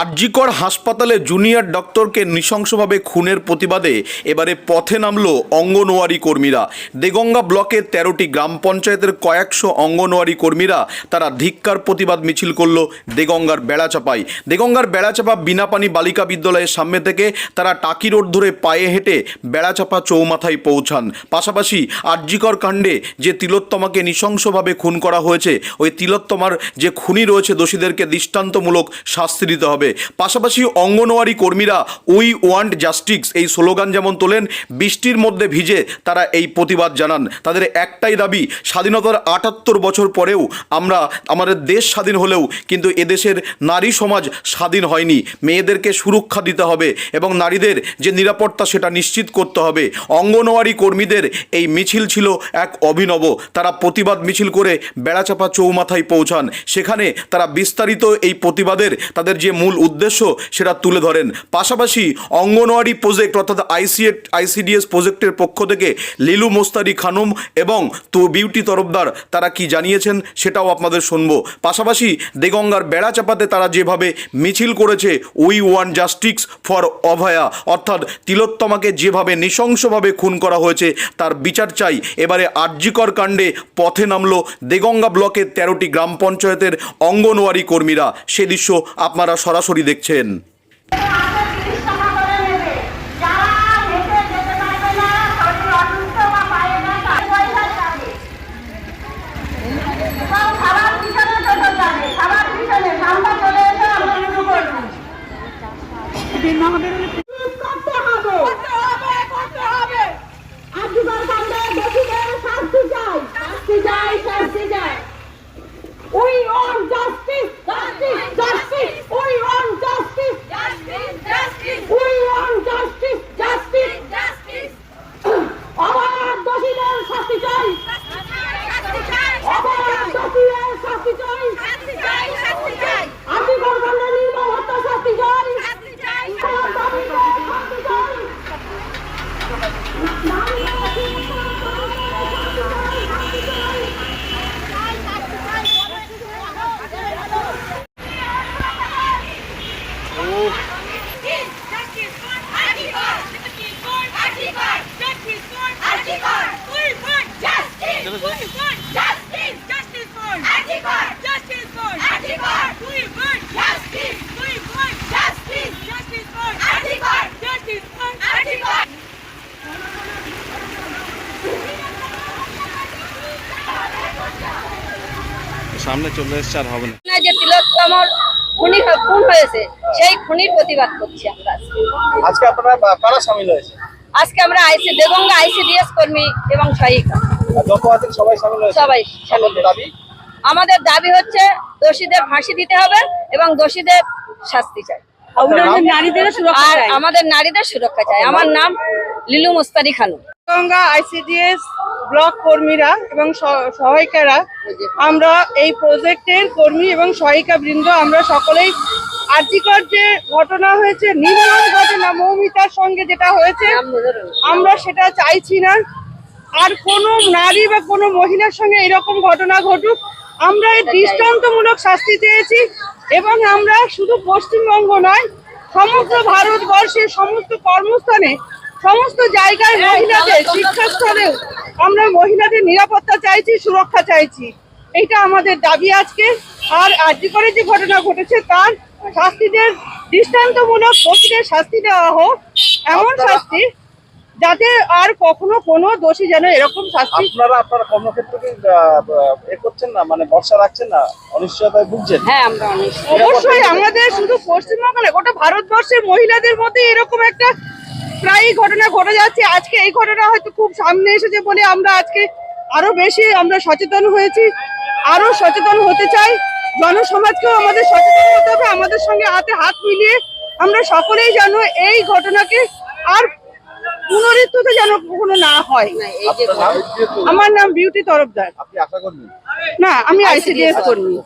আরজিকর হাসপাতালে জুনিয়র ডক্টরকে নৃশংসভাবে খুনের প্রতিবাদে এবারে পথে নামল অঙ্গনওয়াড়ি কর্মীরা। দেগঙ্গা ব্লকের তেরোটি গ্রাম পঞ্চায়েতের কয়েকশো অঙ্গনওয়াড়ি কর্মীরা তারা ধিক্কার প্রতিবাদ মিছিল করল দেগঙ্গার বেড়াচাপায়। দেগঙ্গার বেড়াচাপা বিনাপানি বালিকা বিদ্যালয়ের সামনে থেকে তারা টাকি রোড ধরে পায়ে হেঁটে বেড়াচাপা চৌমাথায় পৌঁছান। পাশাপাশি আরজিকর কাণ্ডে যে তিলোত্তমাকে নৃশংসভাবে খুন করা হয়েছে, ওই তিলোত্তমার যে খুনি রয়েছে দোষীদেরকে দৃষ্টান্তমূলক শাস্তি দিতে হবে। পাশাপাশি অঙ্গনওয়াড়ি কর্মীরা উই ওয়ান্ট জাস্টিস, এই স্লোগান যেমন তোলেন, বৃষ্টির মধ্যে ভিজে তারা এই প্রতিবাদ জানান। তাদের একটাই দাবি, স্বাধীনতার আটাত্তর বছর পরেও আমরা, আমাদের দেশ স্বাধীন হলেও কিন্তু এদেশের নারী সমাজ স্বাধীন হয়নি। মেয়েদেরকে সুরক্ষা দিতে হবে এবং নারীদের যে নিরাপত্তা সেটা নিশ্চিত করতে হবে। অঙ্গনওয়াড়ি কর্মীদের এই মিছিল ছিল এক অভিনব। তারা প্রতিবাদ মিছিল করে বেড়াচাপা চৌমাথায় পৌঁছান। সেখানে তারা বিস্তারিত এই প্রতিবাদের, তাদের যে মূল উদ্দেশ্য সেটা তুলে ধরেন। পাশাপাশি অঙ্গনওয়াড়ি প্রজেক্ট অর্থাৎ আইসিএ আইসিডিএস প্রজেক্টের পক্ষ থেকে লিলু মোস্তারি খানুম এবং তো বিউটি তরফদার তারা কি জানিয়েছেন সেটাও আপনাদের শুনব। পাশাপাশি দেগঙ্গার বেড়া চাপাতে তারা যেভাবে মিছিল করেছে, we want justice for Abhaya, অর্থাৎ তিলোত্তমাকে যেভাবে নৃশংসভাবে খুন করা হয়েছে তার বিচার চাই। এবারে আর্যিকর কাণ্ডে পথে নামলো দেগঙ্গা ব্লকের তেরোটি গ্রাম পঞ্চায়েতের অঙ্গনওয়াড়ি কর্মীরা। সে দৃশ্য আপনারা সরাসরি দেখছেন। করতে হবে করতে হবে আজীবন কাণ্ডে দোষীদের শাস্তি চাই শাস্তি চাই শাস্তি চাই we want justice justice justice we want justice Justice, justice, we want justice justice justice, অপরাধ দোষীদের শাস্তি চাই অপরাধ দোষীদের শাস্তি চাই আজীবন কাণ্ডে নির্মম হত্যা শাস্তি চাই আমার দাবিতে শাস্তি চাই সামনে চলে এসছে আর হবে না। না যে তিলোত্তমর খুনি খুন হয়েছে সেই খুনির প্রতিবাদ করছি আমরা আজকে। আজকে আপনারা কারা সামিল হয়েছে? আজকে আমরা আইসি দেগঙ্গা আইসিডিএস কর্মী এবং সহায়িকা। যত আছেন সবাই সামিল হয়েছে। সবাই সামিল দাবি? আমাদের দাবি হচ্ছে দোষীদের ফাঁসি দিতে হবে এবং দোষীদের শাস্তি চাই। আর আমাদের নারীদের সুরক্ষা চাই। আমার নাম লিলু মুস্তারি খানু গঙ্গা আইসিডিএস ব্লক কর্মীরা এবং সহ- সহায়িকারা আমরা এই প্রজেক্টের কর্মী এবং সহায়িকা বৃন্দ আমরা সকলেই আর্থিকর যে ঘটনা হয়েছে নির্মম ঘটনা মৌমিতার সঙ্গে যেটা হয়েছে আমরা সেটা চাইছি না। আর কোনো নারী বা কোনো মহিলার সঙ্গে এরকম ঘটনা ঘটুক আমরা এর দৃষ্টান্তমূলক শাস্তি চেয়েছি এবং আমরা শুধু পশ্চিমবঙ্গ নয় সমগ্র ভারতবর্ষের সমস্ত কর্মস্থানে সমস্ত জায়গায় মহিলাদের শিক্ষাস্থলেও আমরা মহিলাদের নিরাপত্তা চাইছি সুরক্ষা চাইছি। এটা আমাদের দাবি আজকে। আর আজকে করে যে ঘটনা ঘটেছে তার শাস্তিদের দৃষ্টান্তমূলক দোষীদের শাস্তি দেওয়া হোক এমন শাস্তি যাতে আর কখনো কোনো দোষী যেন এরকম শাস্তি আপনারা আপনারা কর্মক্ষেত্রকে এ করছেন না মানে বর্ষা রাখছেন না অনিশ্চয়তায় ভুগছেন? হ্যাঁ আমরা অবশ্যই আমাদের শুধু পশ্চিমবঙ্গ না গোটা ভারতবর্ষের মহিলাদের মধ্যে এরকম একটা প্রায় ঘটনা ঘটে যাচ্ছে। আজকে এই ঘটনা হয়তো খুব সামনে এসেছে বলে আমরা আজকে আরও বেশি আমরা সচেতন হয়েছি আরও সচেতন হতে চাই। জনসমাজকেও আমাদের সচেতন হতে হবে আমাদের সঙ্গে হাতে হাত মিলিয়ে আমরা সকলেই যেন এই ঘটনাকে আর পুনরাবৃত্ত যেন কখনো না হয়। আমার নাম বিউটি তরফদার। না আমি আইসিডিএস কর্মী।